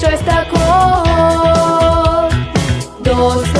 щось такого. Досить